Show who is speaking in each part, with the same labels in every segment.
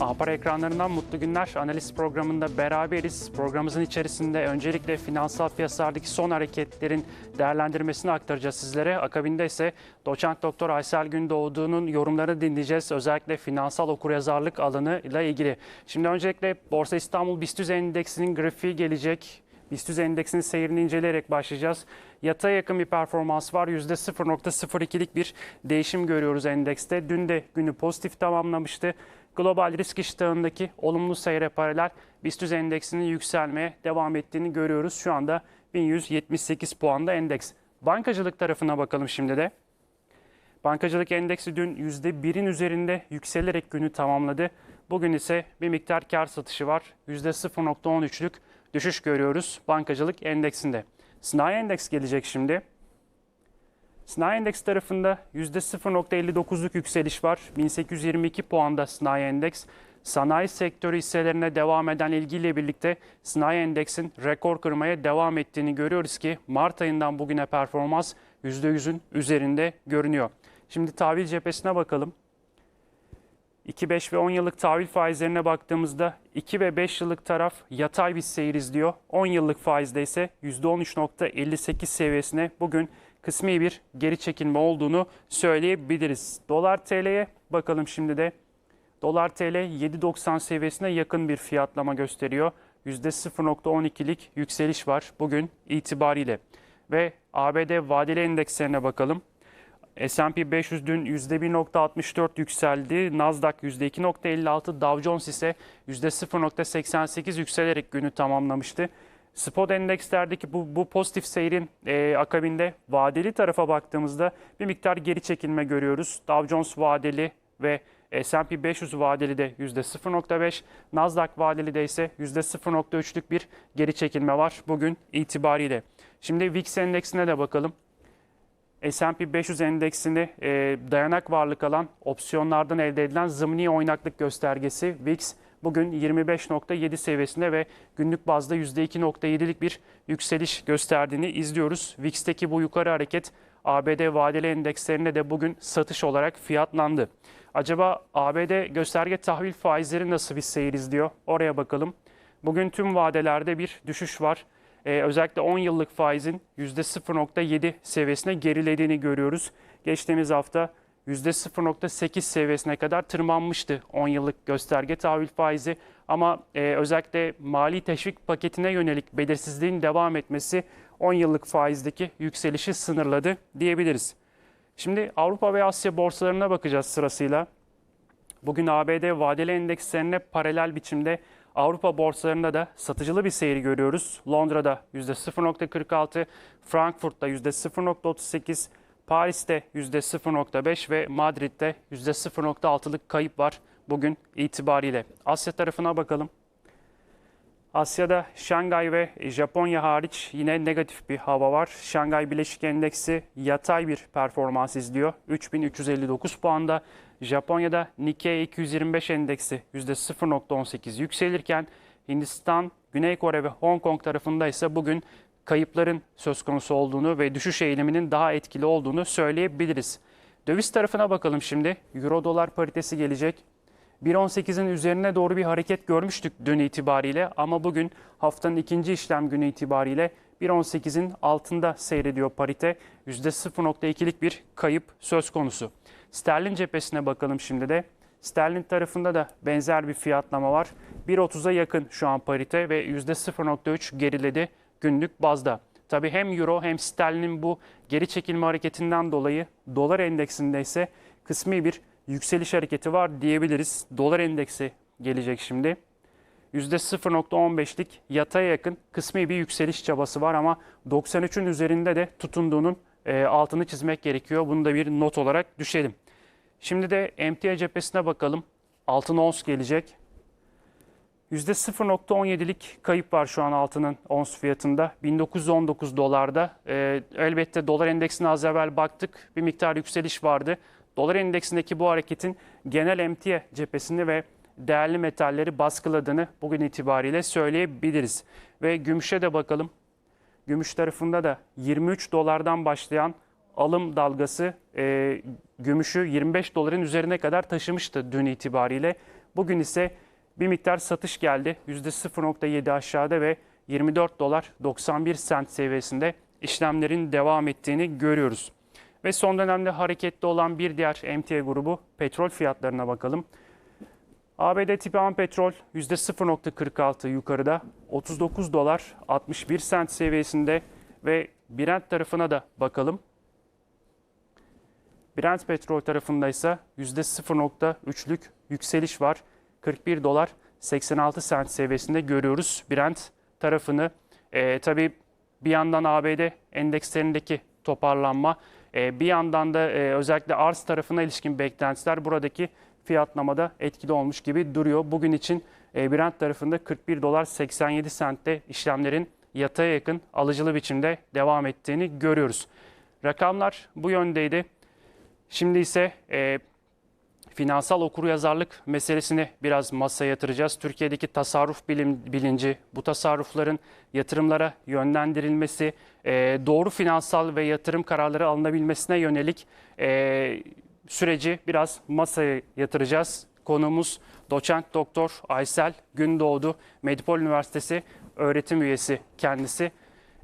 Speaker 1: Apar ekranlarından mutlu günler. Analiz programında beraberiz. Programımızın içerisinde öncelikle finansal piyasalardaki son hareketlerin değerlendirmesini aktaracağız sizlere. Akabinde ise doçent doktor Aysel Gündoğdu'nun yorumlarını dinleyeceğiz. Özellikle finansal okuryazarlık alanı ile ilgili. Şimdi öncelikle Borsa İstanbul BIST Endeksinin grafiği gelecek. BIST endeksinin seyrini inceleyerek başlayacağız. Yataya yakın bir performans var. %0.02'lik bir değişim görüyoruz endekste. Dün de günü pozitif tamamlamıştı. Global risk iştahındaki olumlu seyre paralel BIST endeksinin yükselmeye devam ettiğini görüyoruz. Şu anda 1178 puanda endeks. Bankacılık tarafına bakalım şimdi de. Bankacılık endeksi dün %1'in üzerinde yükselerek günü tamamladı. Bugün ise bir miktar kar satışı var. %0.13'lük düşüş görüyoruz bankacılık endeksinde. Sanayi endeks gelecek şimdi. Sanayi endeks tarafında %0.59'luk yükseliş var. 1822 puanda sanayi endeks. Sanayi sektörü hisselerine devam eden ilgiyle birlikte sanayi endeksin rekor kırmaya devam ettiğini görüyoruz ki Mart ayından bugüne performans %100'ün üzerinde görünüyor. Şimdi tahvil cephesine bakalım. 2, 5 ve 10 yıllık tahvil faizlerine baktığımızda 2 ve 5 yıllık taraf yatay bir seyir izliyor. 10 yıllık faizde ise %13.58 seviyesine bugün kısmi bir geri çekilme olduğunu söyleyebiliriz. Dolar TL'ye bakalım şimdi de. Dolar TL 7.90 seviyesine yakın bir fiyatlama gösteriyor. %0.12'lik yükseliş var bugün itibariyle. Ve ABD vadeli endekslerine bakalım. S&P 500 dün %1.64 yükseldi. Nasdaq %2.56, Dow Jones ise %0.88 yükselerek günü tamamlamıştı. Spot endekslerdeki bu, bu pozitif seyrin e, akabinde vadeli tarafa baktığımızda bir miktar geri çekilme görüyoruz. Dow Jones vadeli ve S&P 500 vadeli de %0.5, Nasdaq vadeli de ise %0.3'lük bir geri çekilme var bugün itibariyle. Şimdi VIX endeksine de bakalım. S&P 500 endeksini e, dayanak varlık alan opsiyonlardan elde edilen zımni oynaklık göstergesi VIX bugün 25.7 seviyesinde ve günlük bazda %2.7'lik bir yükseliş gösterdiğini izliyoruz. VIX'teki bu yukarı hareket ABD vadeli endekslerinde de bugün satış olarak fiyatlandı. Acaba ABD gösterge tahvil faizleri nasıl bir seyir izliyor? Oraya bakalım. Bugün tüm vadelerde bir düşüş var. Ee, özellikle 10 yıllık faizin %0.7 seviyesine gerilediğini görüyoruz. Geçtiğimiz hafta %0.8 seviyesine kadar tırmanmıştı 10 yıllık gösterge tahvil faizi. Ama e, özellikle mali teşvik paketine yönelik belirsizliğin devam etmesi 10 yıllık faizdeki yükselişi sınırladı diyebiliriz. Şimdi Avrupa ve Asya borsalarına bakacağız sırasıyla. Bugün ABD vadeli endekslerine paralel biçimde Avrupa borsalarında da satıcılı bir seyir görüyoruz. Londra'da %0.46, Frankfurt'ta %0.38, Paris'te %0.5 ve Madrid'de %0.6'lık kayıp var bugün itibariyle. Asya tarafına bakalım. Asya'da Şangay ve Japonya hariç yine negatif bir hava var. Şangay Bileşik Endeksi yatay bir performans izliyor. 3359 puanda. Japonya'da Nikkei 225 endeksi %0.18 yükselirken Hindistan, Güney Kore ve Hong Kong tarafında ise bugün kayıpların söz konusu olduğunu ve düşüş eğiliminin daha etkili olduğunu söyleyebiliriz. Döviz tarafına bakalım şimdi. Euro dolar paritesi gelecek. 1.18'in üzerine doğru bir hareket görmüştük dün itibariyle ama bugün haftanın ikinci işlem günü itibariyle 1.18'in altında seyrediyor parite. %0.2'lik bir kayıp söz konusu. Sterlin cephesine bakalım şimdi de. Sterlin tarafında da benzer bir fiyatlama var. 1.30'a yakın şu an parite ve %0.3 geriledi günlük bazda. Tabii hem euro hem sterlinin bu geri çekilme hareketinden dolayı dolar endeksinde ise kısmi bir yükseliş hareketi var diyebiliriz. Dolar endeksi gelecek şimdi. %0.15'lik yataya yakın kısmi bir yükseliş çabası var ama 93'ün üzerinde de tutunduğunun e, altını çizmek gerekiyor. Bunu da bir not olarak düşelim. Şimdi de emtia cephesine bakalım. Altın ons gelecek. %0.17'lik kayıp var şu an altının ons fiyatında. 1919 dolarda. Ee, elbette dolar endeksine az evvel baktık. Bir miktar yükseliş vardı. Dolar endeksindeki bu hareketin genel emtia cephesini ve değerli metalleri baskıladığını bugün itibariyle söyleyebiliriz. Ve gümüşe de bakalım. Gümüş tarafında da 23 dolardan başlayan alım dalgası e, gümüşü 25 doların üzerine kadar taşımıştı dün itibariyle. Bugün ise bir miktar satış geldi. %0.7 aşağıda ve 24 dolar 91 sent seviyesinde işlemlerin devam ettiğini görüyoruz. Ve son dönemde hareketli olan bir diğer emtia grubu petrol fiyatlarına bakalım. ABD tipi an petrol %0.46 yukarıda 39 dolar 61 sent seviyesinde ve Brent tarafına da bakalım. Brent petrol tarafında ise %0.3'lük yükseliş var. 41 dolar 86 sent seviyesinde görüyoruz Brent tarafını. Ee, tabii bir yandan ABD endekslerindeki toparlanma, e, bir yandan da e, özellikle arz tarafına ilişkin beklentiler buradaki fiyatlamada etkili olmuş gibi duruyor. Bugün için e, Brent tarafında 41 dolar 87 sentte işlemlerin yataya yakın alıcılı biçimde devam ettiğini görüyoruz. Rakamlar bu yöndeydi. Şimdi ise e, finansal okuryazarlık meselesini biraz masaya yatıracağız. Türkiye'deki tasarruf bilim, bilinci, bu tasarrufların yatırımlara yönlendirilmesi, e, doğru finansal ve yatırım kararları alınabilmesine yönelik e, süreci biraz masaya yatıracağız. Konuğumuz doçent doktor Aysel Gündoğdu, Medipol Üniversitesi öğretim üyesi kendisi.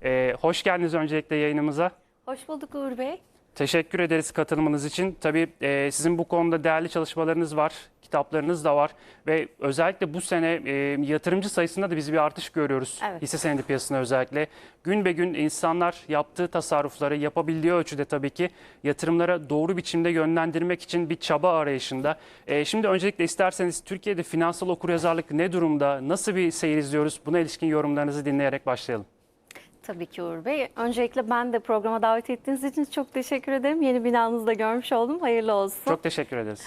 Speaker 1: E, hoş geldiniz öncelikle yayınımıza.
Speaker 2: Hoş bulduk Uğur Bey.
Speaker 1: Teşekkür ederiz katılımınız için. Tabii e, sizin bu konuda değerli çalışmalarınız var, kitaplarınız da var ve özellikle bu sene e, yatırımcı sayısında da biz bir artış görüyoruz.
Speaker 2: Evet.
Speaker 1: Hisse senedi piyasasında özellikle. Gün be gün insanlar yaptığı tasarrufları yapabildiği ölçüde tabii ki yatırımlara doğru biçimde yönlendirmek için bir çaba arayışında. E, şimdi öncelikle isterseniz Türkiye'de finansal okuryazarlık ne durumda, nasıl bir seyir izliyoruz? Buna ilişkin yorumlarınızı dinleyerek başlayalım.
Speaker 2: Tabii ki Uğur Bey. Öncelikle ben de programa davet ettiğiniz için çok teşekkür ederim. Yeni binanızı da görmüş oldum. Hayırlı olsun.
Speaker 1: Çok teşekkür ederiz.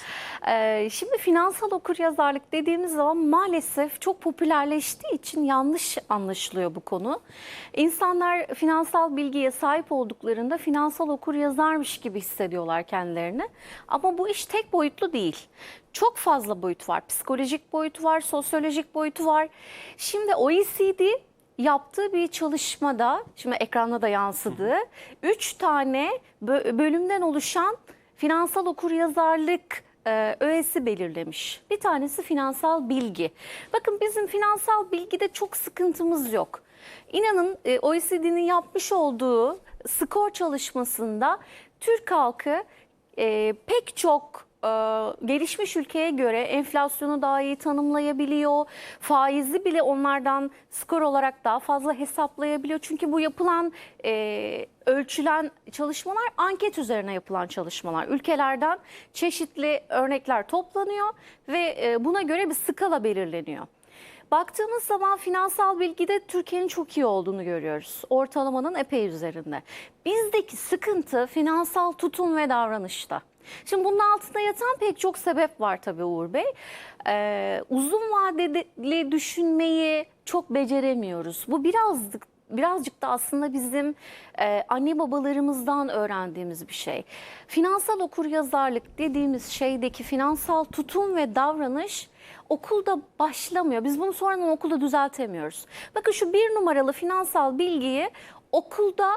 Speaker 2: Ee, şimdi finansal okuryazarlık dediğimiz zaman maalesef çok popülerleştiği için yanlış anlaşılıyor bu konu. İnsanlar finansal bilgiye sahip olduklarında finansal okuryazarmış gibi hissediyorlar kendilerini. Ama bu iş tek boyutlu değil. Çok fazla boyut var. Psikolojik boyutu var, sosyolojik boyutu var. Şimdi OECD yaptığı bir çalışmada, şimdi ekranda da yansıdı, 3 tane bö- bölümden oluşan finansal okuryazarlık e, öğesi belirlemiş. Bir tanesi finansal bilgi. Bakın bizim finansal bilgide çok sıkıntımız yok. İnanın e, OECD'nin yapmış olduğu skor çalışmasında Türk halkı e, pek çok gelişmiş ülkeye göre enflasyonu daha iyi tanımlayabiliyor. Faizi bile onlardan skor olarak daha fazla hesaplayabiliyor. Çünkü bu yapılan e, ölçülen çalışmalar anket üzerine yapılan çalışmalar. Ülkelerden çeşitli örnekler toplanıyor ve e, buna göre bir skala belirleniyor. Baktığımız zaman finansal bilgide Türkiye'nin çok iyi olduğunu görüyoruz. Ortalamanın epey üzerinde. Bizdeki sıkıntı finansal tutum ve davranışta. Şimdi bunun altında yatan pek çok sebep var tabii Uğur Bey. Ee, uzun vadeli düşünmeyi çok beceremiyoruz. Bu birazcık birazcık da aslında bizim e, anne babalarımızdan öğrendiğimiz bir şey. Finansal okuryazarlık dediğimiz şeydeki finansal tutum ve davranış okulda başlamıyor. Biz bunu sonradan okulda düzeltemiyoruz. Bakın şu bir numaralı finansal bilgiyi okulda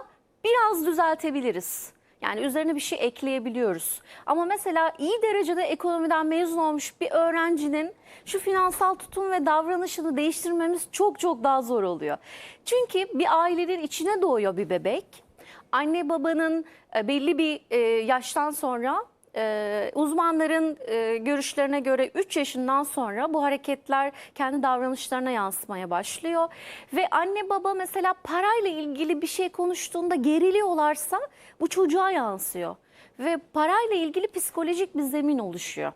Speaker 2: biraz düzeltebiliriz. Yani üzerine bir şey ekleyebiliyoruz. Ama mesela iyi derecede ekonomiden mezun olmuş bir öğrencinin şu finansal tutum ve davranışını değiştirmemiz çok çok daha zor oluyor. Çünkü bir ailenin içine doğuyor bir bebek. Anne babanın e, belli bir e, yaştan sonra e, uzmanların e, görüşlerine göre 3 yaşından sonra bu hareketler kendi davranışlarına yansımaya başlıyor. Ve anne baba mesela parayla ilgili bir şey konuştuğunda geriliyorlarsa bu çocuğa yansıyor. Ve parayla ilgili psikolojik bir zemin oluşuyor.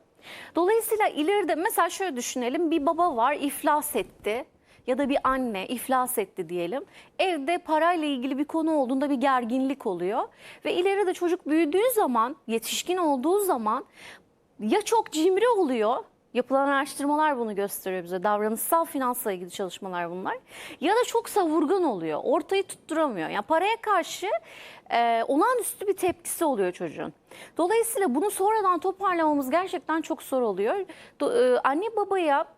Speaker 2: Dolayısıyla ileride mesela şöyle düşünelim bir baba var iflas etti ya da bir anne iflas etti diyelim. Evde parayla ilgili bir konu olduğunda bir gerginlik oluyor. Ve ileride çocuk büyüdüğü zaman, yetişkin olduğu zaman ya çok cimri oluyor, yapılan araştırmalar bunu gösteriyor bize. Davranışsal finansla ilgili çalışmalar bunlar. Ya da çok savurgan oluyor, ortayı tutturamıyor. Yani paraya karşı e, olağanüstü bir tepkisi oluyor çocuğun. Dolayısıyla bunu sonradan toparlamamız gerçekten çok zor oluyor. Do- e, anne babaya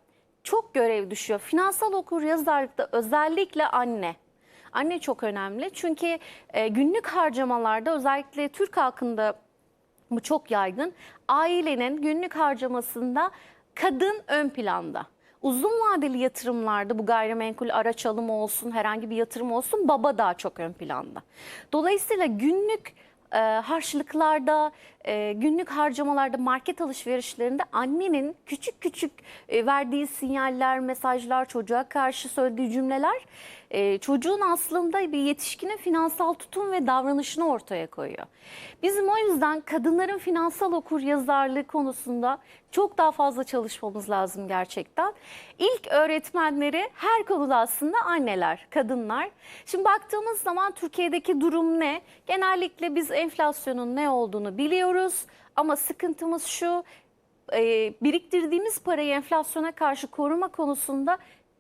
Speaker 2: çok görev düşüyor. Finansal okur yazarlıkta özellikle anne. Anne çok önemli çünkü e, günlük harcamalarda özellikle Türk halkında bu çok yaygın. Ailenin günlük harcamasında kadın ön planda. Uzun vadeli yatırımlarda bu gayrimenkul araç alımı olsun, herhangi bir yatırım olsun baba daha çok ön planda. Dolayısıyla günlük e, harçlıklarda, e, günlük harcamalarda, market alışverişlerinde annenin küçük küçük e, verdiği sinyaller, mesajlar, çocuğa karşı söylediği cümleler e, çocuğun aslında bir yetişkinin finansal tutum ve davranışını ortaya koyuyor. Bizim o yüzden kadınların finansal okur yazarlığı konusunda çok daha fazla çalışmamız lazım gerçekten. İlk öğretmenleri her konuda aslında anneler, kadınlar. Şimdi baktığımız zaman Türkiye'deki durum ne? Genellikle biz enflasyonun ne olduğunu biliyoruz ama sıkıntımız şu e, biriktirdiğimiz parayı enflasyona karşı koruma konusunda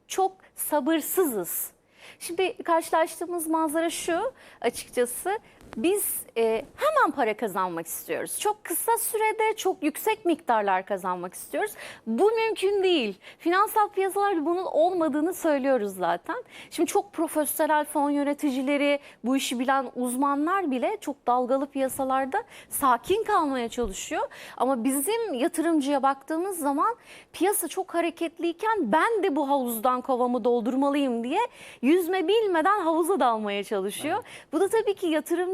Speaker 2: çok sabırsızız. Şimdi karşılaştığımız manzara şu açıkçası biz e, hemen para kazanmak istiyoruz. Çok kısa sürede çok yüksek miktarlar kazanmak istiyoruz. Bu mümkün değil. Finansal piyasalarda bunun olmadığını söylüyoruz zaten. Şimdi çok profesyonel fon yöneticileri, bu işi bilen uzmanlar bile çok dalgalı piyasalarda sakin kalmaya çalışıyor. Ama bizim yatırımcıya baktığımız zaman piyasa çok hareketliyken ben de bu havuzdan kovamı doldurmalıyım diye yüzme bilmeden havuza dalmaya çalışıyor. Bu da tabii ki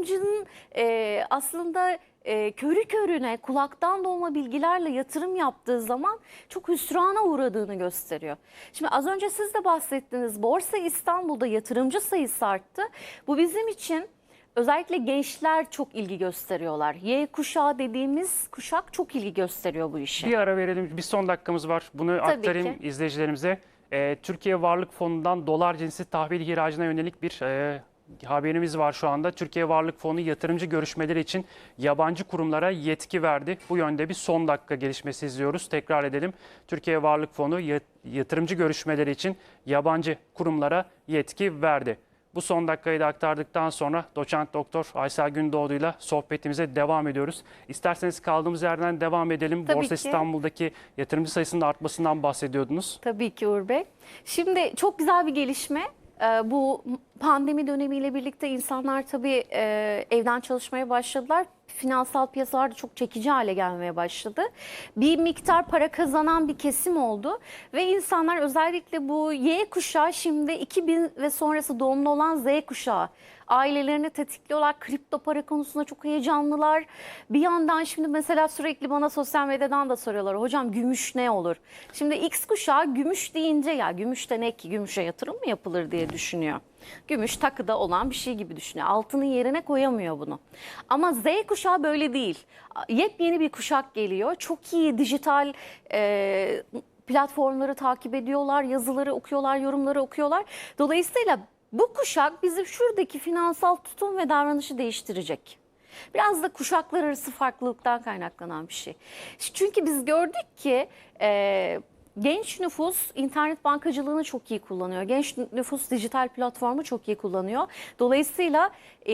Speaker 2: yatırımcının e, aslında e, körü körüne kulaktan dolma bilgilerle yatırım yaptığı zaman çok hüsrana uğradığını gösteriyor. Şimdi az önce siz de bahsettiniz Borsa İstanbul'da yatırımcı sayısı arttı. Bu bizim için özellikle gençler çok ilgi gösteriyorlar. Y kuşağı dediğimiz kuşak çok ilgi gösteriyor bu işe.
Speaker 1: Bir ara verelim. Bir son dakikamız var. Bunu
Speaker 2: Tabii
Speaker 1: aktarayım
Speaker 2: ki.
Speaker 1: izleyicilerimize. Ee, Türkiye Varlık Fonu'ndan dolar cinsi tahvil ihracına yönelik bir e, haberimiz var şu anda. Türkiye Varlık Fonu yatırımcı görüşmeleri için yabancı kurumlara yetki verdi. Bu yönde bir son dakika gelişmesi izliyoruz. Tekrar edelim. Türkiye Varlık Fonu yat- yatırımcı görüşmeleri için yabancı kurumlara yetki verdi. Bu son dakikayı da aktardıktan sonra doçent doktor Aysel Gündoğdu ile sohbetimize devam ediyoruz. İsterseniz kaldığımız yerden devam edelim.
Speaker 2: Tabii
Speaker 1: Borsa
Speaker 2: ki.
Speaker 1: İstanbul'daki yatırımcı sayısının artmasından bahsediyordunuz.
Speaker 2: Tabii ki Uğur Bey. Şimdi çok güzel bir gelişme. Ee, Bu pandemi dönemiyle birlikte insanlar tabii e, evden çalışmaya başladılar. Finansal piyasalar da çok çekici hale gelmeye başladı. Bir miktar para kazanan bir kesim oldu ve insanlar özellikle bu Y kuşağı şimdi 2000 ve sonrası doğumlu olan Z kuşağı ailelerini tetikliyorlar. Kripto para konusunda çok heyecanlılar. Bir yandan şimdi mesela sürekli bana sosyal medyadan da soruyorlar. Hocam gümüş ne olur? Şimdi X kuşağı gümüş deyince ya gümüş de ne ki gümüşe yatırım mı yapılır diye düşünüyor. Gümüş takıda olan bir şey gibi düşünüyor. Altının yerine koyamıyor bunu. Ama Z kuşağı böyle değil. Yepyeni bir kuşak geliyor. Çok iyi dijital e, platformları takip ediyorlar, yazıları okuyorlar, yorumları okuyorlar. Dolayısıyla bu kuşak bizim şuradaki finansal tutum ve davranışı değiştirecek. Biraz da kuşaklar arası farklılıktan kaynaklanan bir şey. Çünkü biz gördük ki e, genç nüfus internet bankacılığını çok iyi kullanıyor. Genç nüfus dijital platformu çok iyi kullanıyor. Dolayısıyla e,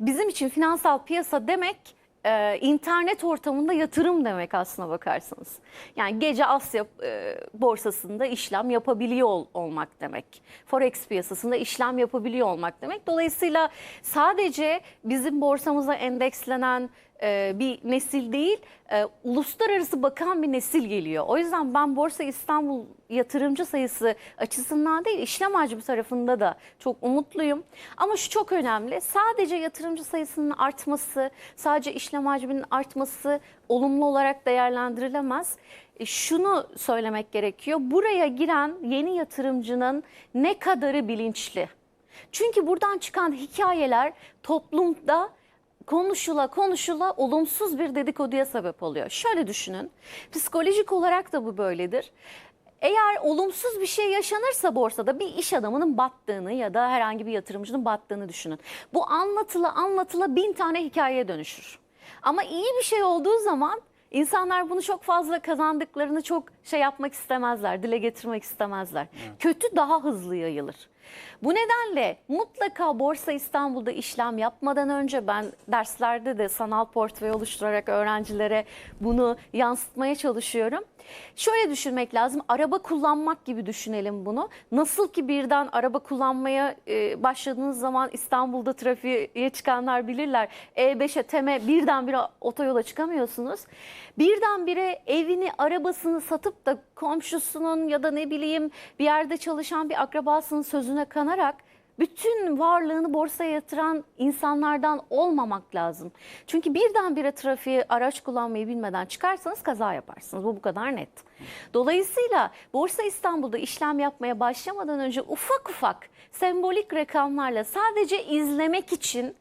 Speaker 2: bizim için finansal piyasa demek e, internet ortamında yatırım demek aslına bakarsanız. Yani gece Asya e, borsasında işlem yapabiliyor ol- olmak demek. Forex piyasasında işlem yapabiliyor olmak demek. Dolayısıyla sadece bizim borsamıza endekslenen e, bir nesil değil, e, uluslararası bakan bir nesil geliyor. O yüzden ben Borsa İstanbul yatırımcı sayısı açısından değil, işlem hacmi tarafında da çok umutluyum. Ama şu çok önemli, sadece yatırımcı sayısının artması, sadece işlem hacminin artması olumlu olarak değerlendirilemez. E, Şunu söylemek gerekiyor, buraya giren yeni yatırımcının ne kadarı bilinçli? Çünkü buradan çıkan hikayeler toplumda konuşula konuşula olumsuz bir dedikoduya sebep oluyor. Şöyle düşünün, psikolojik olarak da bu böyledir. Eğer olumsuz bir şey yaşanırsa borsada bir iş adamının battığını ya da herhangi bir yatırımcının battığını düşünün. Bu anlatıla anlatıla bin tane hikayeye dönüşür. Ama iyi bir şey olduğu zaman insanlar bunu çok fazla kazandıklarını çok şey yapmak istemezler, dile getirmek istemezler. Kötü daha hızlı yayılır. Bu nedenle mutlaka Borsa İstanbul'da işlem yapmadan önce ben derslerde de sanal portföy oluşturarak öğrencilere bunu yansıtmaya çalışıyorum. Şöyle düşünmek lazım. Araba kullanmak gibi düşünelim bunu. Nasıl ki birden araba kullanmaya e, başladığınız zaman İstanbul'da trafiğe çıkanlar bilirler. E5'e, TEM'e birdenbire otoyola çıkamıyorsunuz. Birdenbire evini, arabasını satıp da komşusunun ya da ne bileyim bir yerde çalışan bir akrabasının sözüne kanarak bütün varlığını borsaya yatıran insanlardan olmamak lazım. Çünkü birdenbire trafiğe araç kullanmayı bilmeden çıkarsanız kaza yaparsınız. Bu bu kadar net. Dolayısıyla Borsa İstanbul'da işlem yapmaya başlamadan önce ufak ufak sembolik rakamlarla sadece izlemek için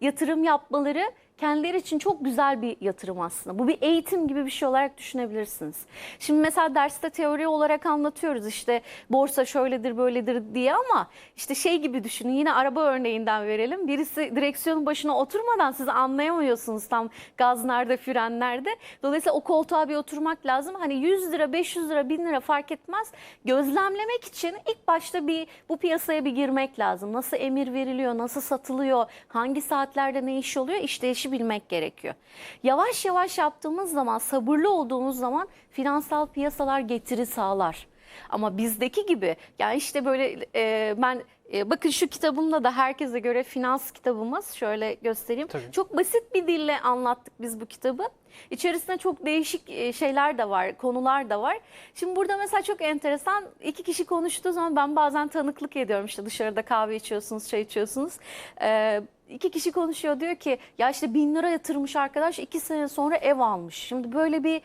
Speaker 2: yatırım yapmaları kendileri için çok güzel bir yatırım aslında. Bu bir eğitim gibi bir şey olarak düşünebilirsiniz. Şimdi mesela derste teori olarak anlatıyoruz işte borsa şöyledir böyledir diye ama işte şey gibi düşünün yine araba örneğinden verelim. Birisi direksiyonun başına oturmadan siz anlayamıyorsunuz tam gaz nerede fren nerede. Dolayısıyla o koltuğa bir oturmak lazım. Hani 100 lira 500 lira 1000 lira fark etmez. Gözlemlemek için ilk başta bir bu piyasaya bir girmek lazım. Nasıl emir veriliyor, nasıl satılıyor, hangi saatlerde ne iş oluyor işleyişi bilmek gerekiyor. Yavaş yavaş yaptığımız zaman, sabırlı olduğumuz zaman finansal piyasalar getiri sağlar. Ama bizdeki gibi yani işte böyle e, ben e, bakın şu kitabımda da herkese göre finans kitabımız şöyle göstereyim.
Speaker 1: Tabii.
Speaker 2: Çok basit bir dille anlattık biz bu kitabı. İçerisinde çok değişik e, şeyler de var, konular da var. Şimdi burada mesela çok enteresan iki kişi konuştuğu zaman ben bazen tanıklık ediyorum işte dışarıda kahve içiyorsunuz, çay içiyorsunuz. Ee, iki kişi konuşuyor diyor ki ya işte bin lira yatırmış arkadaş iki sene sonra ev almış. Şimdi böyle bir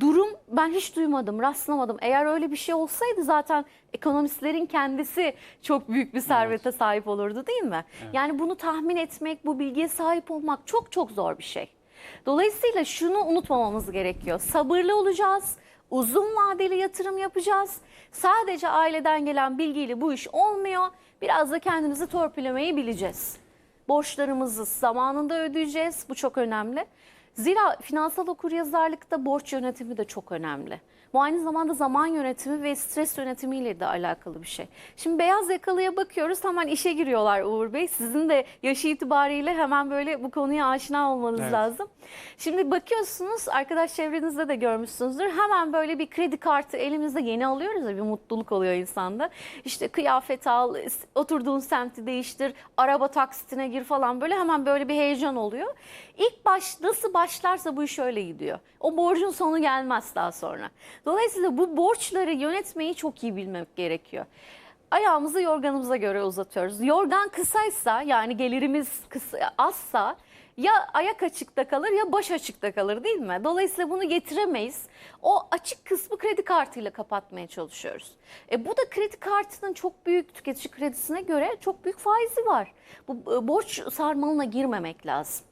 Speaker 2: durum ben hiç duymadım, rastlamadım. Eğer öyle bir şey olsaydı zaten ekonomistlerin kendisi çok büyük bir servete sahip olurdu değil mi? Yani bunu tahmin etmek, bu bilgiye sahip olmak çok çok zor bir şey. Dolayısıyla şunu unutmamamız gerekiyor. Sabırlı olacağız. Uzun vadeli yatırım yapacağız. Sadece aileden gelen bilgiyle bu iş olmuyor. Biraz da kendimizi torpilemeyi bileceğiz. Borçlarımızı zamanında ödeyeceğiz. Bu çok önemli. Zira finansal okuryazarlıkta borç yönetimi de çok önemli. Bu aynı zamanda zaman yönetimi ve stres yönetimiyle de alakalı bir şey. Şimdi beyaz yakalıya bakıyoruz hemen işe giriyorlar Uğur Bey. Sizin de yaşı itibariyle hemen böyle bu konuya aşina olmanız
Speaker 1: Evet.
Speaker 2: lazım. Şimdi bakıyorsunuz arkadaş çevrenizde de görmüşsünüzdür. Hemen böyle bir kredi kartı elimizde yeni alıyoruz ya bir mutluluk oluyor insanda. İşte kıyafet al, oturduğun semti değiştir, araba taksitine gir falan böyle hemen böyle bir heyecan oluyor. İlk baş nasıl başlarsa bu iş öyle gidiyor. O borcun sonu gelmez daha sonra. Dolayısıyla bu borçları yönetmeyi çok iyi bilmek gerekiyor. Ayağımızı yorganımıza göre uzatıyoruz. Yorgan kısaysa yani gelirimiz kısa, azsa ya ayak açıkta kalır ya baş açıkta kalır değil mi? Dolayısıyla bunu getiremeyiz. O açık kısmı kredi kartıyla kapatmaya çalışıyoruz. E bu da kredi kartının çok büyük tüketici kredisine göre çok büyük faizi var. Bu e, borç sarmalına girmemek lazım.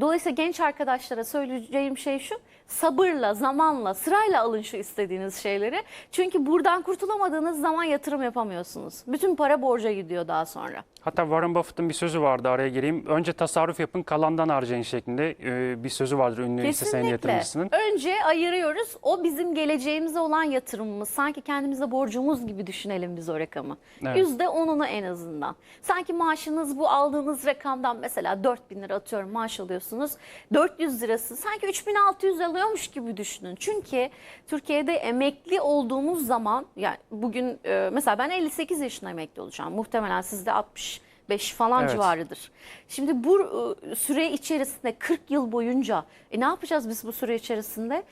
Speaker 2: Dolayısıyla genç arkadaşlara söyleyeceğim şey şu. Sabırla, zamanla, sırayla alın şu istediğiniz şeyleri. Çünkü buradan kurtulamadığınız zaman yatırım yapamıyorsunuz. Bütün para borca gidiyor daha sonra.
Speaker 1: Hatta Warren Buffett'ın bir sözü vardı araya gireyim. Önce tasarruf yapın kalandan harcayın şeklinde e, bir sözü vardır ünlü hisse yatırımcısının.
Speaker 2: Önce ayırıyoruz. O bizim geleceğimize olan yatırımımız. Sanki kendimize borcumuz gibi düşünelim biz o rakamı.
Speaker 1: Evet.
Speaker 2: Yüzde onunu en azından. Sanki maaşınız bu aldığınız rakamdan mesela 4000 lira atıyorum maaş alıyorsunuz. 400 lirası sanki 3600 alıyormuş gibi düşünün. Çünkü Türkiye'de emekli olduğumuz zaman yani bugün e, mesela ben 58 yaşında emekli olacağım. Muhtemelen sizde 65 falan
Speaker 1: Evet.
Speaker 2: civarıdır. Şimdi bu e, süre içerisinde 40 yıl boyunca e, ne yapacağız biz bu süre içerisinde?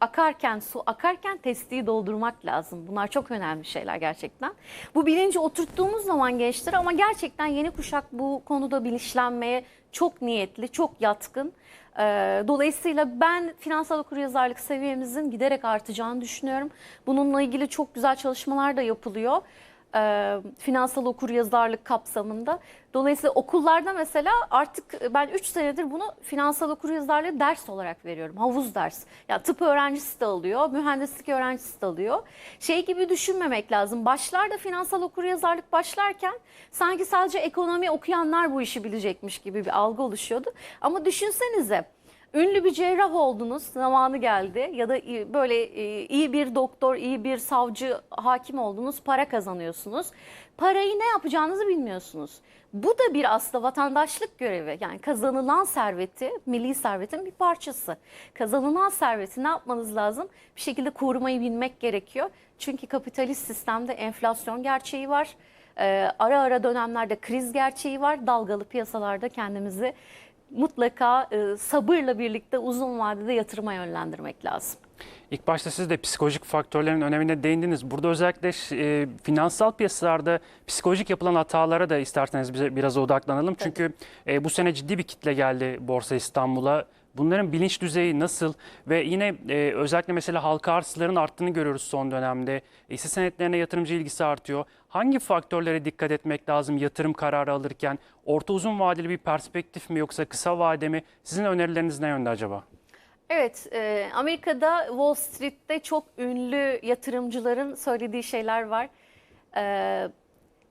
Speaker 2: Akarken su akarken testiyi doldurmak lazım. Bunlar çok önemli şeyler gerçekten. Bu bilinci oturttuğumuz zaman gençler ama gerçekten yeni kuşak bu konuda bilinçlenmeye çok niyetli, çok yatkın. Ee, Dolayısıyla ben finansal okuryazarlık seviyemizin giderek artacağını düşünüyorum. Bununla ilgili çok güzel çalışmalar da yapılıyor e, finansal okuryazarlık kapsamında. Dolayısıyla okullarda mesela artık ben 3 senedir bunu finansal okuryazarlığı ders olarak veriyorum. Havuz ders. Ya tıp öğrencisi de alıyor, mühendislik öğrencisi de alıyor. Şey gibi düşünmemek lazım. Başlarda finansal okuryazarlık başlarken sanki sadece ekonomi okuyanlar bu işi bilecekmiş gibi bir algı oluşuyordu. Ama düşünsenize ünlü bir cerrah oldunuz, zamanı geldi ya da iyi- böyle e, iyi bir doktor, iyi bir savcı, hakim oldunuz, para kazanıyorsunuz. Parayı ne yapacağınızı bilmiyorsunuz. Bu da bir aslında vatandaşlık görevi. Yani kazanılan serveti, milli servetin bir parçası. Kazanılan serveti ne yapmanız lazım? Bir şekilde korumayı bilmek gerekiyor. Çünkü kapitalist sistemde enflasyon gerçeği var. Ee, ara ara dönemlerde kriz gerçeği var. Dalgalı piyasalarda kendimizi mutlaka e, sabırla birlikte uzun vadede yatırıma yönlendirmek lazım.
Speaker 1: İlk başta siz de psikolojik faktörlerin önemine değindiniz. Burada özellikle e, finansal piyasalarda psikolojik yapılan hatalara da isterseniz bize biraz odaklanalım. Çünkü e, bu sene ciddi bir kitle geldi Borsa İstanbul'a. Bunların bilinç düzeyi nasıl ve yine e, özellikle mesela halka arzların arttığını görüyoruz son dönemde. Hisse senetlerine yatırımcı ilgisi artıyor. Hangi faktörlere dikkat etmek lazım yatırım kararı alırken? Orta uzun vadeli bir perspektif mi yoksa kısa vade mi? Sizin önerileriniz ne yönde acaba?
Speaker 2: Evet, e, Amerika'da Wall Street'te çok ünlü yatırımcıların söylediği şeyler var. E,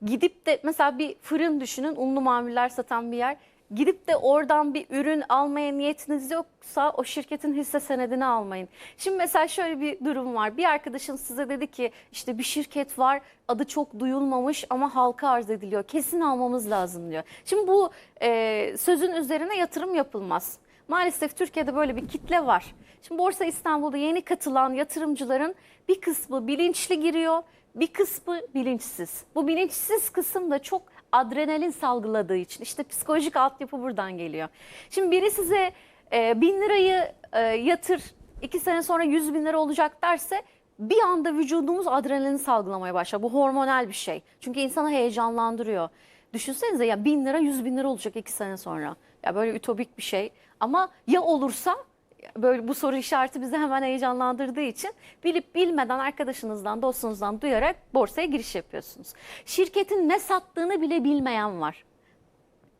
Speaker 2: gidip de mesela bir fırın düşünün, unlu mamuller satan bir yer. Gidip de oradan bir ürün almaya niyetiniz yoksa o şirketin hisse senedini almayın. Şimdi mesela şöyle bir durum var. Bir arkadaşın size dedi ki işte bir şirket var adı çok duyulmamış ama halka arz ediliyor. Kesin almamız lazım diyor. Şimdi bu e, sözün üzerine yatırım yapılmaz. Maalesef Türkiye'de böyle bir kitle var. Şimdi Borsa İstanbul'da yeni katılan yatırımcıların bir kısmı bilinçli giriyor, bir kısmı bilinçsiz. Bu bilinçsiz kısım da çok adrenalin salgıladığı için işte psikolojik altyapı buradan geliyor. Şimdi biri size e, bin lirayı e, yatır, iki sene sonra yüz bin lira olacak derse bir anda vücudumuz adrenalin salgılamaya başlar. Bu hormonal bir şey. Çünkü insanı heyecanlandırıyor. Düşünsenize ya bin lira yüz bin lira olacak iki sene sonra. Ya böyle ütopik bir şey. Ama ya olursa böyle bu soru işareti bizi hemen heyecanlandırdığı için bilip bilmeden arkadaşınızdan, dostunuzdan duyarak borsaya giriş yapıyorsunuz. Şirketin ne sattığını bile bilmeyen var.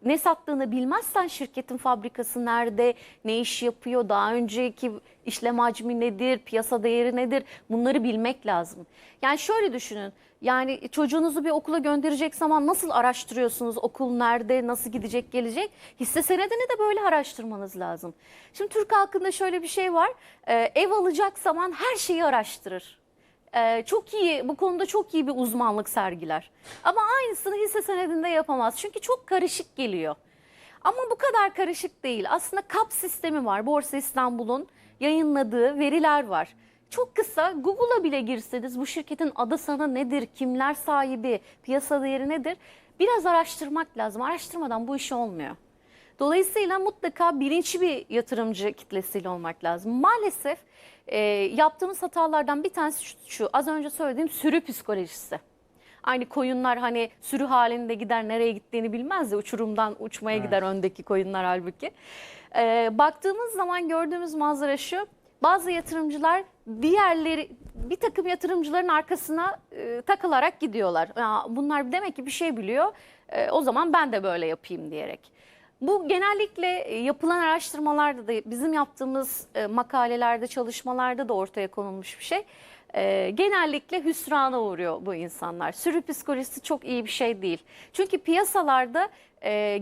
Speaker 2: Ne sattığını bilmezsen şirketin fabrikası nerede, ne iş yapıyor, daha önceki işlem hacmi nedir, piyasa değeri nedir bunları bilmek lazım. Yani şöyle düşünün. Yani çocuğunuzu bir okula gönderecek zaman nasıl araştırıyorsunuz? Okul nerede, nasıl gidecek, gelecek? Hisse senedini de böyle araştırmanız lazım. Şimdi Türk halkında şöyle bir şey var. Ee, ev alacak zaman her şeyi araştırır. Ee, çok iyi bu konuda çok iyi bir uzmanlık sergiler. Ama aynısını hisse senedinde yapamaz. Çünkü çok karışık geliyor. Ama bu kadar karışık değil. Aslında KAP sistemi var. Borsa İstanbul'un yayınladığı veriler var. Çok kısa Google'a bile girseniz bu şirketin adı sana nedir, kimler sahibi, piyasa değeri nedir? Biraz araştırmak lazım. Araştırmadan bu iş olmuyor. Dolayısıyla mutlaka bilinçli bir yatırımcı kitlesiyle olmak lazım. Maalesef e, yaptığımız hatalardan bir tanesi şu, şu az önce söylediğim sürü psikolojisi. Aynı koyunlar hani sürü halinde gider nereye gittiğini bilmez ya uçurumdan uçmaya gider öndeki koyunlar halbuki. E, baktığımız zaman gördüğümüz manzara şu bazı yatırımcılar diğerleri bir takım yatırımcıların arkasına e, takılarak gidiyorlar. Ya, bunlar demek ki bir şey biliyor e, o zaman ben de böyle yapayım diyerek. Bu genellikle e, yapılan araştırmalarda da bizim yaptığımız e, makalelerde, çalışmalarda da ortaya konulmuş bir şey. E, genellikle hüsrana uğruyor bu insanlar. Sürü psikolojisi çok iyi bir şey değil. Çünkü piyasalarda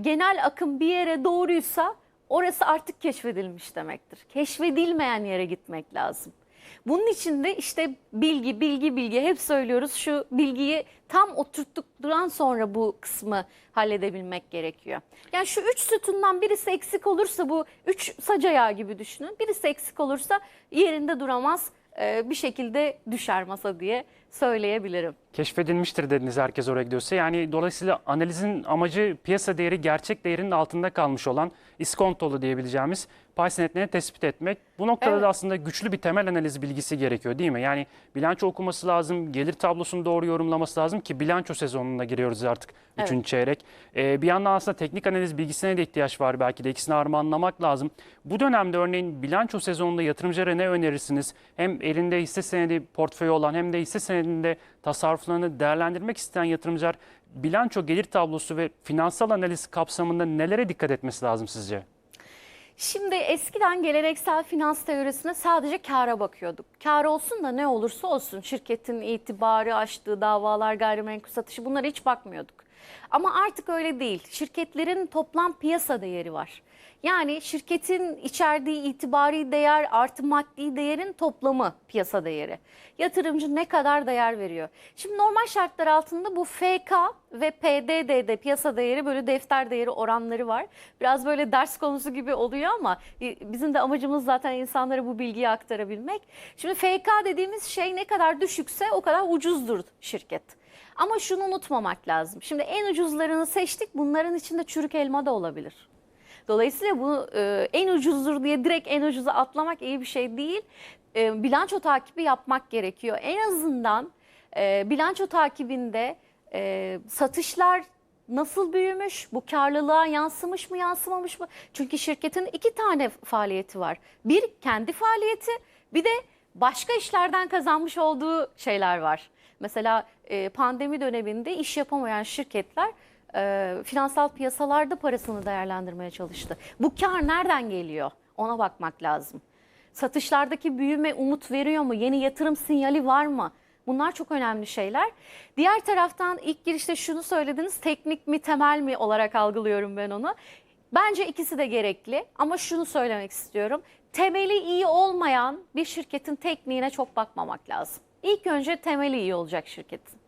Speaker 2: genel akım bir yere doğruysa orası artık keşfedilmiş demektir. Keşfedilmeyen yere gitmek lazım. Bunun için de işte bilgi, bilgi, bilgi hep söylüyoruz. Şu bilgiyi tam oturttuktan sonra bu kısmı halledebilmek gerekiyor. Yani şu üç sütundan birisi eksik olursa bu üç sac gibi düşünün. Birisi eksik olursa yerinde duramaz e, bir şekilde düşer masa diye söyleyebilirim.
Speaker 1: Keşfedilmiştir dediniz herkes oraya gidiyorsa. Yani dolayısıyla analizin amacı piyasa değeri gerçek değerinin altında kalmış olan iskontolu diyebileceğimiz pay senetlerini tespit etmek. Bu noktada
Speaker 2: Evet.
Speaker 1: da aslında güçlü bir temel analiz bilgisi gerekiyor değil mi? Yani bilanço okuması lazım, gelir tablosunu doğru yorumlaması lazım ki bilanço sezonuna giriyoruz artık 3.
Speaker 2: Evet.
Speaker 1: çeyrek. Ee, bir yandan aslında teknik analiz bilgisine de ihtiyaç var belki de ikisini harmanlamak lazım. Bu dönemde örneğin bilanço sezonunda yatırımcılara ne önerirsiniz? Hem elinde hisse senedi portföyü olan hem de hisse senedinde tasarruflarını değerlendirmek isteyen yatırımcılar bilanço gelir tablosu ve finansal analiz kapsamında nelere dikkat etmesi lazım sizce?
Speaker 2: Şimdi eskiden geleneksel finans teorisine sadece kâra bakıyorduk. Kâr olsun da ne olursa olsun şirketin itibarı, açtığı davalar, gayrimenkul satışı bunlara hiç bakmıyorduk. Ama artık öyle değil. Şirketlerin toplam piyasa değeri var. Yani şirketin içerdiği itibari değer artı maddi değerin toplamı piyasa değeri. Yatırımcı ne kadar değer veriyor? Şimdi normal şartlar altında bu FK ve PDD'de piyasa değeri böyle defter değeri oranları var. Biraz böyle ders konusu gibi oluyor ama bizim de amacımız zaten insanlara bu bilgiyi aktarabilmek. Şimdi FK dediğimiz şey ne kadar düşükse o kadar ucuzdur şirket. Ama şunu unutmamak lazım. Şimdi en ucuzlarını seçtik. Bunların içinde çürük elma da olabilir. Dolayısıyla bu e, en ucuzdur diye direkt en ucuza atlamak iyi bir şey değil. E, bilanço takibi yapmak gerekiyor. En azından e, bilanço takibinde e, satışlar nasıl büyümüş, bu karlılığa yansımış mı yansımamış mı? Çünkü şirketin iki tane faaliyeti var. Bir kendi faaliyeti bir de başka işlerden kazanmış olduğu şeyler var. Mesela e, pandemi döneminde iş yapamayan şirketler e, finansal piyasalarda parasını değerlendirmeye çalıştı. Bu kar nereden geliyor? Ona bakmak lazım. Satışlardaki büyüme umut veriyor mu? Yeni yatırım sinyali var mı? Bunlar çok önemli şeyler. Diğer taraftan ilk girişte şunu söylediniz teknik mi temel mi olarak algılıyorum ben onu. Bence ikisi de gerekli ama şunu söylemek istiyorum. Temeli iyi olmayan bir şirketin tekniğine çok bakmamak lazım. İlk önce temeli iyi olacak şirketin.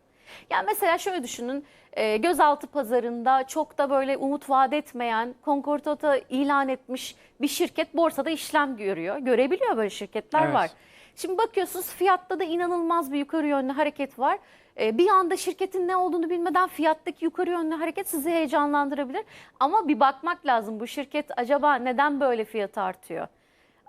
Speaker 2: Yani mesela şöyle düşünün, e, gözaltı pazarında çok da böyle umut vaat etmeyen, Concordata ilan etmiş bir şirket borsada işlem görüyor. Görebiliyor böyle şirketler
Speaker 1: Evet.
Speaker 2: var. Şimdi bakıyorsunuz fiyatta da inanılmaz bir yukarı yönlü hareket var. E, bir anda şirketin ne olduğunu bilmeden fiyattaki yukarı yönlü hareket sizi heyecanlandırabilir. Ama bir bakmak lazım bu şirket acaba neden böyle fiyat artıyor?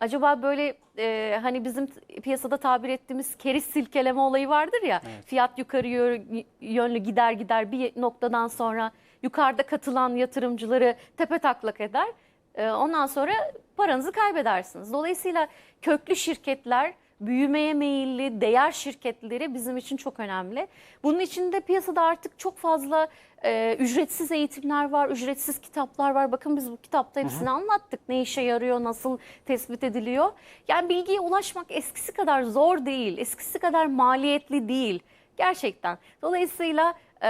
Speaker 2: Acaba böyle e, hani bizim piyasada tabir ettiğimiz keriz silkeleme olayı vardır ya. Fiyat yukarı yö- yönlü gider gider bir noktadan sonra yukarıda katılan yatırımcıları tepe taklak eder. E, ondan sonra paranızı kaybedersiniz. Dolayısıyla köklü şirketler büyümeye meyilli değer şirketleri bizim için çok önemli. Bunun için de piyasada artık çok fazla e, ücretsiz eğitimler var, ücretsiz kitaplar var. Bakın biz bu kitapta hepsini anlattık. Ne işe yarıyor, nasıl tespit ediliyor. Yani bilgiye ulaşmak eskisi kadar zor değil, eskisi kadar maliyetli değil. Gerçekten. Dolayısıyla e,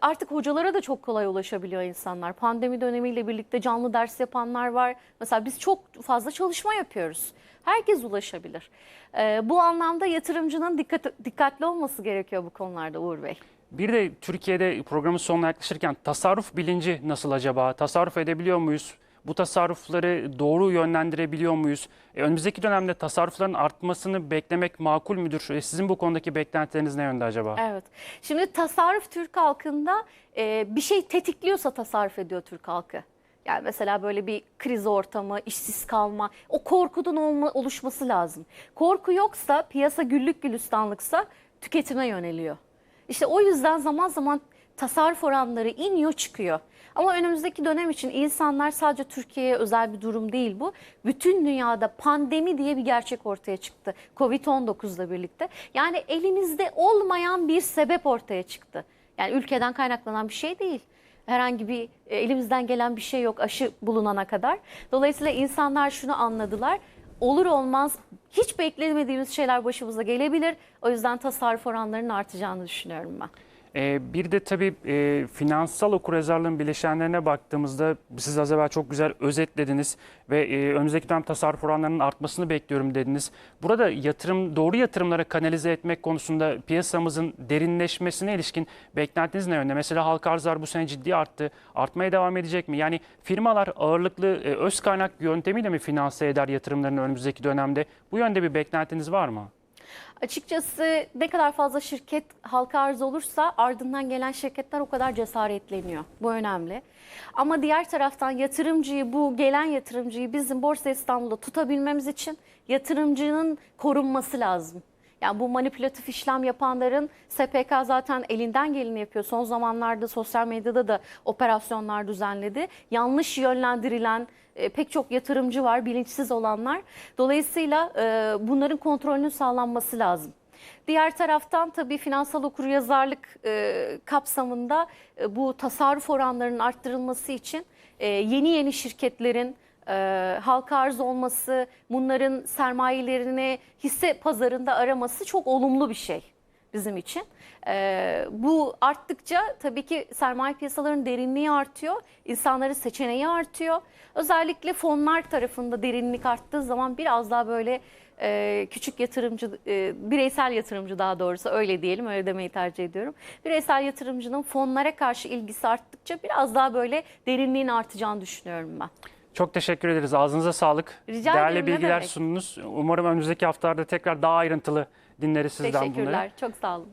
Speaker 2: artık hocalara da çok kolay ulaşabiliyor insanlar. Pandemi dönemiyle birlikte canlı ders yapanlar var. Mesela biz çok fazla çalışma yapıyoruz. Herkes ulaşabilir. E, bu anlamda yatırımcının dikkat, dikkatli olması gerekiyor bu konularda Uğur Bey.
Speaker 1: Bir de Türkiye'de programın sonuna yaklaşırken tasarruf bilinci nasıl acaba? Tasarruf edebiliyor muyuz? Bu tasarrufları doğru yönlendirebiliyor muyuz? E, önümüzdeki dönemde tasarrufların artmasını beklemek makul müdür? E, sizin bu konudaki beklentileriniz ne yönde acaba?
Speaker 2: Evet. Şimdi tasarruf Türk halkında e, bir şey tetikliyorsa tasarruf ediyor Türk halkı. Yani mesela böyle bir kriz ortamı, işsiz kalma, o korkudan olma, oluşması lazım. Korku yoksa, piyasa güllük gülistanlıksa tüketime yöneliyor. İşte o yüzden zaman zaman tasarruf oranları iniyor çıkıyor. Ama önümüzdeki dönem için insanlar sadece Türkiye'ye özel bir durum değil bu. Bütün dünyada pandemi diye bir gerçek ortaya çıktı. Covid-19'la birlikte. Yani elimizde olmayan bir sebep ortaya çıktı. Yani ülkeden kaynaklanan bir şey değil. Herhangi bir e, elimizden gelen bir şey yok aşı bulunana kadar. Dolayısıyla insanlar şunu anladılar. Olur olmaz hiç beklemediğimiz şeyler başımıza gelebilir. O yüzden tasarruf oranlarının artacağını düşünüyorum ben.
Speaker 1: E, bir de tabii e, finansal okuryazarlığın bileşenlerine baktığımızda siz az evvel çok güzel özetlediniz ve e, önümüzdeki dönem tasarruf oranlarının artmasını bekliyorum dediniz. Burada yatırım doğru yatırımlara kanalize etmek konusunda piyasamızın derinleşmesine ilişkin beklentiniz ne yönde? Mesela halka arzlar bu sene ciddi arttı. Artmaya devam edecek mi? Yani firmalar ağırlıklı e, öz kaynak yöntemiyle mi finanse eder yatırımlarını önümüzdeki dönemde? Bu yönde bir beklentiniz var mı?
Speaker 2: Açıkçası ne kadar fazla şirket halka arz olursa ardından gelen şirketler o kadar cesaretleniyor. Bu önemli. Ama diğer taraftan yatırımcıyı bu gelen yatırımcıyı bizim Borsa İstanbul'da tutabilmemiz için yatırımcının korunması lazım. Yani bu manipülatif işlem yapanların SPK zaten elinden geleni yapıyor. Son zamanlarda sosyal medyada da operasyonlar düzenledi. Yanlış yönlendirilen e, pek çok yatırımcı var, bilinçsiz olanlar. Dolayısıyla e, bunların kontrolünün sağlanması lazım. Diğer taraftan tabii finansal okuryazarlık e, kapsamında e, bu tasarruf oranlarının arttırılması için e, yeni yeni şirketlerin e, halka arz olması, bunların sermayelerini hisse pazarında araması çok olumlu bir şey. bizim için. Ee, bu arttıkça tabii ki sermaye piyasalarının derinliği artıyor, insanların seçeneği artıyor. Özellikle fonlar tarafında derinlik arttığı zaman biraz daha böyle e, küçük yatırımcı, e, bireysel yatırımcı daha doğrusu öyle diyelim, öyle demeyi tercih ediyorum. Bireysel yatırımcının fonlara karşı ilgisi arttıkça biraz daha böyle derinliğin artacağını düşünüyorum ben.
Speaker 1: Çok teşekkür ederiz. Ağzınıza sağlık.
Speaker 2: Rica
Speaker 1: Değerli
Speaker 2: ederim, ne
Speaker 1: bilgiler
Speaker 2: demek.
Speaker 1: sundunuz. Umarım önümüzdeki haftalarda tekrar daha ayrıntılı dinleriz sizden bunları.
Speaker 2: Teşekkürler, çok sağ olun.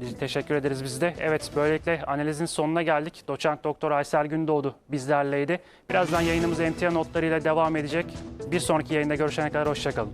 Speaker 1: Biz teşekkür ederiz biz de. Evet böylelikle analizin sonuna geldik. Doçent Doktor Aysel Gündoğdu bizlerleydi. Birazdan yayınımız emtia notlarıyla devam edecek. Bir sonraki yayında görüşene kadar hoşçakalın.